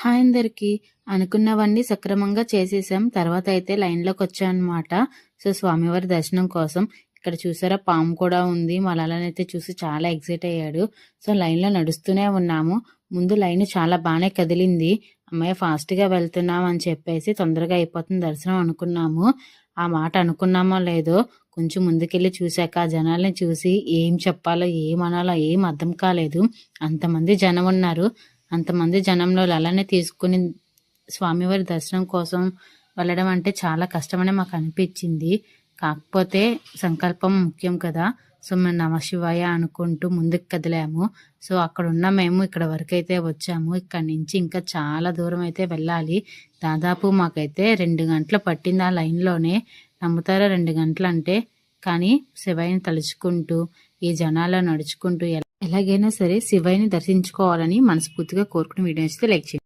Hi అందరికీ అనుకున్నవన్నీ సక్రమంగా చేసేసాం తర్వాత అయితే లైన్లోకి వచ్చానమాట. సో స్వామివారి దర్శనం కోసం. ఇక్కడ చూసారా పాము కూడా ఉంది. మలాలనైతే చూసి చాలా ఎగ్జైట్ అయ్యాడు. సో లైన్లో నడుస్తూనే ఉన్నాము. ముందు లైన్ చాలా బాగానే కదిలింది. అమ్మాయి ఫాస్ట్గా వెళ్తున్నాం అని చెప్పేసి తొందరగా అయిపోతుంది దర్శనం అనుకున్నాము. ఆ మాట అనుకున్నామో లేదో కొంచెం ముందుకెళ్ళి చూశాక ఆ జనాల్ని చూసి ఏం చెప్పాలో ఏం అనాలో ఏం అర్థం కాలేదు. అంతమంది జనం ఉన్నారు. అంతమంది జనంలో అలానే తీసుకుని స్వామివారి దర్శనం కోసం వెళ్ళడం అంటే చాలా కష్టమని మాకు అనిపించింది. కాకపోతే సంకల్పం ముఖ్యం కదా. సో మేము నమశివాయ అనుకుంటూ ముందుకు కదిలాము. సో అక్కడ ఉన్న మేము ఇక్కడ వరకు అయితే వచ్చాము. ఇక్కడ నుంచి ఇంకా చాలా దూరం అయితే వెళ్ళాలి. దాదాపు మాకైతే రెండు గంటలు పట్టింది ఆ లైన్లోనే. నమ్ముతారా రెండు గంటలు అంటే కానీ శివయ్యని తలుచుకుంటూ ఈ జనాల్లో నడుచుకుంటూ ఎలాగైనా సరే శివయ్యని దర్శించుకోవాలని మనస్ఫూర్తిగా కోరుకుని వీడియో లైక్ చేయండి.